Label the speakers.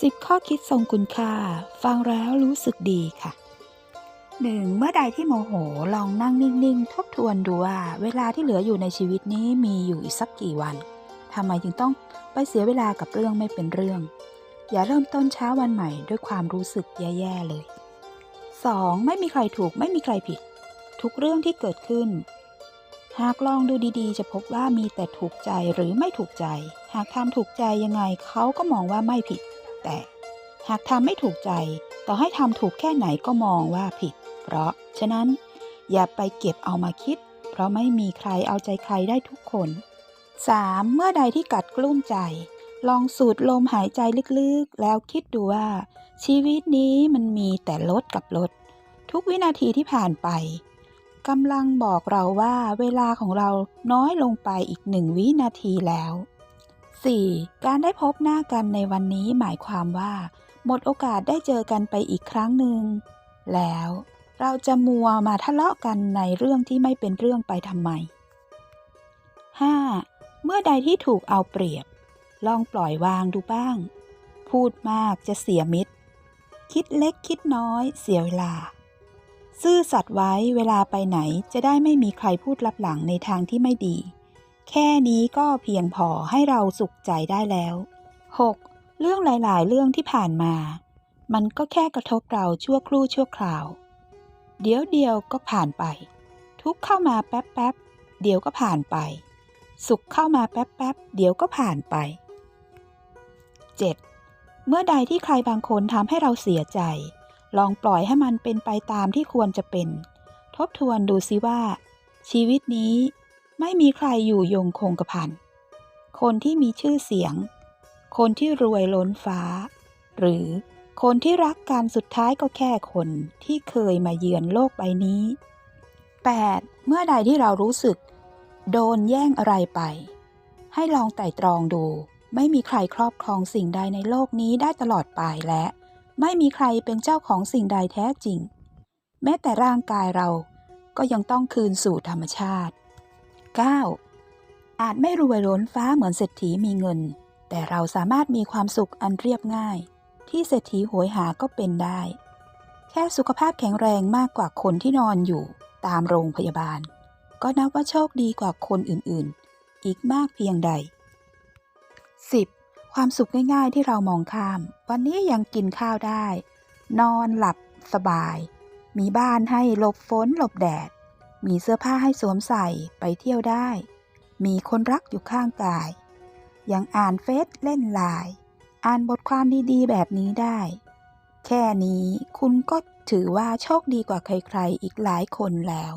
Speaker 1: 10 ข้อคิดทรงคุณค่า ฟังแล้วรู้สึกดีค่ะ 1. เมื่อใดที่โมโหลองนั่งนิ่งๆ ทบทวนดูว่า เวลาที่เหลืออยู่ในชีวิตนี้มีอยู่อีกสักกี่วันทำไมจึงต้องไปเสียเวลากับเรื่องไม่เป็นเรื่อง อย่าเริ่มต้นเช้าวันใหม่ด้วยความรู้สึกแย่ๆเลย 2. ไม่มีใครถูกไม่มีใครผิด ทุกเรื่องที่เกิดขึ้น หากลองดูดีๆ จะพบว่ามีแต่ถูกใจหรือไม่ถูกใจ หากทำถูกใจยังไงเขาก็มองว่าไม่ผิด แต่หากทำไม่ถูกใจ ต่อให้ทำถูกแค่ไหนก็มองว่าผิด เพราะฉะนั้นอย่าไปเก็บเอามาคิด เพราะไม่มีใครเอาใจใครได้ทุกคน 3. เมื่อใดที่กัดกลุ้มใจ ลองสูดลมหายใจลึกๆ แล้วคิดดูว่า ชีวิตนี้มันมีแต่ลดกับลด ทุกวินาทีที่ผ่านไปกำลังบอกเราว่าเวลาของเราน้อยลงไปอีกหนึ่งวินาทีแล้ว 4. การได้พบหน้ากันในวันนี้หมายความว่า หมดโอกาสได้เจอกันไปอีกครั้งหนึ่ง แล้วเราจะมัวมาทะเลาะกันในเรื่องที่ไม่เป็นเรื่องไปทำไม 5. เมื่อใดที่ถูกเอาเปรียบ ลองปล่อยวางดูบ้าง พูดมากจะเสียมิตร คิดเล็กคิดน้อยเสียเวลา ซื่อสัตย์ไว้เวลาไปไหนจะได้ไม่มีใครพูดลับหลังในทางที่ไม่ดี แค่นี้ก็เพียงพอให้เราสุขใจได้แล้ว 6. เรื่องหลายๆ เรื่องที่ผ่านมา มันก็แค่กระทบเราชั่วครู่ชั่วคราว เดี๋ยวเดียวก็ผ่านไป ทุกเข้ามาแป๊บแป๊บๆเดี๋ยวก็ผ่านไป สุขเข้ามาแป๊บแป๊บๆ เดี๋ยวก็ผ่านไป 7. เมื่อใดที่ใครบางคนทำให้เราเสียใจ ลองปล่อยให้มันเป็นไปตามที่ควรจะเป็น ทบทวนดูซิว่า ชีวิตนี้ ไม่มีใครอยู่ยงคงกระพัน คนที่มีชื่อเสียง คนที่รวยล้นฟ้า หรือคนที่รักกันสุดท้ายก็แค่คนที่เคยมาเยือนโลกใบนี้ 8. เมื่อใดที่เรารู้สึก โดนแย่งอะไรไป ให้ลองไต่ตรองดู ไม่มีใครครอบครองสิ่งใดในโลกนี้ได้ตลอดไปและ ไม่มีใครเป็นเจ้าของสิ่งใดแท้จริง แม้แต่ร่างกายเราก็ยังต้องคืนสู่ธรรมชาติ 9. อาจไม่รวยล้นฟ้าเหมือนเศรษฐีมีเงิน แต่เราสามารถมีความสุขอันเรียบง่าย ที่เศรษฐีโหยหาก็เป็นได้ แค่สุขภาพแข็งแรงมากกว่าคนที่นอนอยู่ตามโรงพยาบาล ก็นับว่าโชคดีกว่าคนอื่นๆ อีกมากเพียงใด 10. ความสุขง่ายๆที่เรามองข้าม วันนี้ยังกินข้าวได้ นอนหลับสบาย มีบ้านให้หลบฝนหลบแดด มีเสื้อผ้าให้สวมใส่ไปเที่ยวได้ มีคนรักอยู่ข้างกาย ยังอ่านเฟซเล่นไลน์อ่านบทความดีๆ แบบนี้ได้ แค่นี้คุณก็ถือว่าโชคดีกว่าใครๆ อีกหลายคนแล้ว